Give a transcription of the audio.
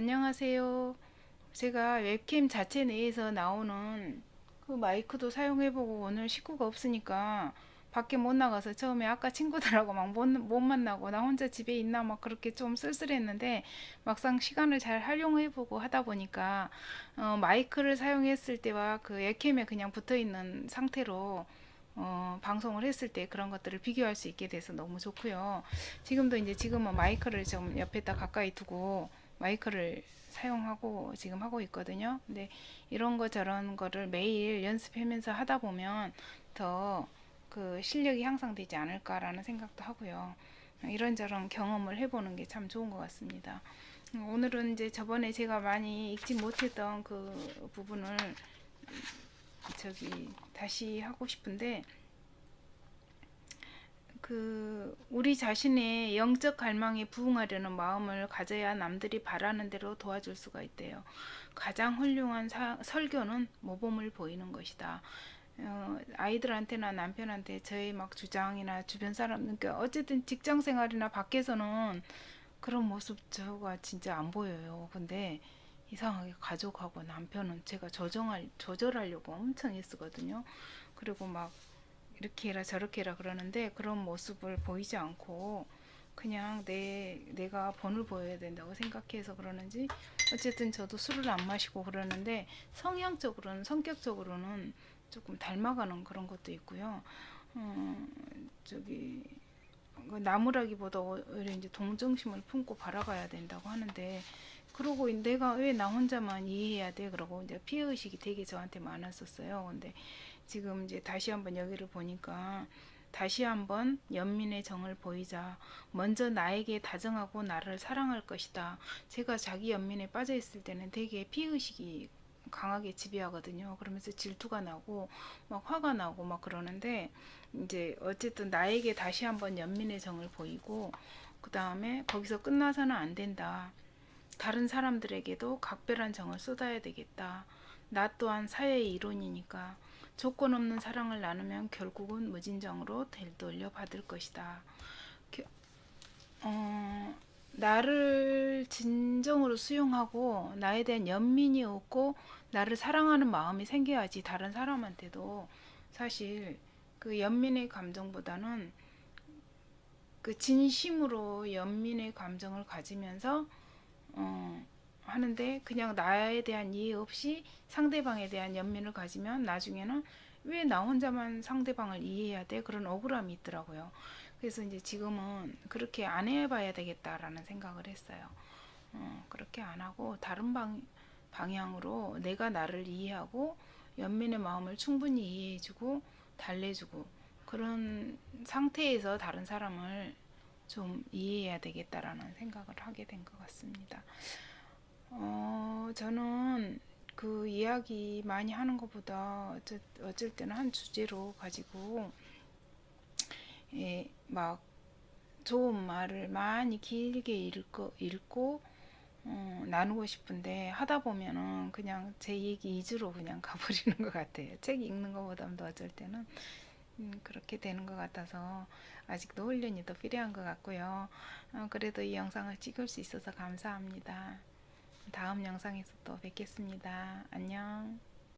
안녕하세요. 제가 웹캠 자체 내에서 나오는 그 마이크도 사용해보고 오늘 식구가 없으니까 밖에 못 나가서 처음에 아까 친구들하고 막 못, 못 만나고 나 혼자 집에 있나 막 그렇게 좀 쓸쓸했는데 막상 시간을 잘 활용해보고 하다 보니까 어, 마이크를 사용했을 때와 그 웹캠에 그냥 붙어 있는 상태로 어, 방송을 했을 때 그런 것들을 비교할 수 있게 돼서 너무 좋고요. 지금도 이제 지금은 마이크를 좀 옆에다 가까이 두고 마이크를 사용하고 지금 하고 있거든요. 근데 이런 거 저런 거를 매일 연습하면서 하다 보면 더 그 실력이 향상되지 않을까라는 생각도 하고요. 이런저런 경험을 해보는 게 참 좋은 것 같습니다. 오늘은 이제 저번에 제가 많이 읽지 못했던 그 부분을 저기 다시 하고 싶은데 그 우리 자신의 영적 갈망에 부응하려는 마음을 가져야 남들이 바라는 대로 도와줄 수가 있대요. 가장 훌륭한 사, 설교는 모범을 보이는 것이다. 어, 아이들한테나 남편한테 저의 막 주장이나 주변 사람, 그러니까 어쨌든 직장 생활이나 밖에서는 그런 모습 저가 진짜 안 보여요. 근데 이상하게 가족하고 남편은 제가 조정할 조절하려고 엄청 애쓰거든요. 그리고 막 이렇게 해라 저렇게 해라 그러는데 그런 모습을 보이지 않고 그냥 내 내가 본을 보여야 된다고 생각해서 그러는지 어쨌든 저도 술을 안 마시고 그러는데 성향적으로는 성격적으로는 조금 닮아가는 그런 것도 있고요. 어, 저기 그 나무라기보다 오히려 이제 동정심을 품고 바라봐야 된다고 하는데 그러고 내가 왜 나 혼자만 이해해야 돼? 그러고 이제 피해 의식이 되게 저한테 많았었어요. 근데 지금 이제 다시 한번 여기를 보니까 다시 한번 연민의 정을 보이자. 먼저 나에게 다정하고 나를 사랑할 것이다. 제가 자기 연민에 빠져 있을 때는 되게 피해 의식이 강하게 지배하거든요. 그러면서 질투가 나고 막 화가 나고 막 그러는데 이제 어쨌든 나에게 다시 한번 연민의 정을 보이고 그 다음에 거기서 끝나서는 안 된다. 다른 사람들에게도 각별한 정을 쏟아야 되겠다. 나 또한 사회의 일원이니까 조건 없는 사랑을 나누면 결국은 무진정으로 되돌려 받을 것이다. 어, 나를 진정으로 수용하고 나에 대한 연민이 없고 나를 사랑하는 마음이 생겨야지 다른 사람한테도 사실 그 연민의 감정보다는 그 진심으로 연민의 감정을 가지면서 어, 하는데 그냥 나에 대한 이해 없이 상대방에 대한 연민을 가지면 나중에는 왜 나 혼자만 상대방을 이해해야 돼? 그런 억울함이 있더라고요. 그래서 이제 지금은 그렇게 안 해봐야 되겠다라는 생각을 했어요. 어, 그렇게 안 하고 다른 방, 방향으로 내가 나를 이해하고 연민의 마음을 충분히 이해해주고 달래주고 그런 상태에서 다른 사람을 좀 이해해야 되겠다라는 생각을 하게 된 것 같습니다. 어, 저는 그 이야기 많이 하는 것보다 어쩔, 어쩔 때는 한 주제로 가지고 예, 막 좋은 말을 많이 길게 읽고, 읽고 어, 나누고 싶은데 하다 보면은 그냥 제 얘기 이주로 그냥 가버리는 것 같아요. 책 읽는 것보다도 어쩔 때는 음, 그렇게 되는 것 같아서 아직도 훈련이 더 필요한 것 같고요. 어, 그래도 이 영상을 찍을 수 있어서 감사합니다. 다음 영상에서 또 뵙겠습니다. 안녕.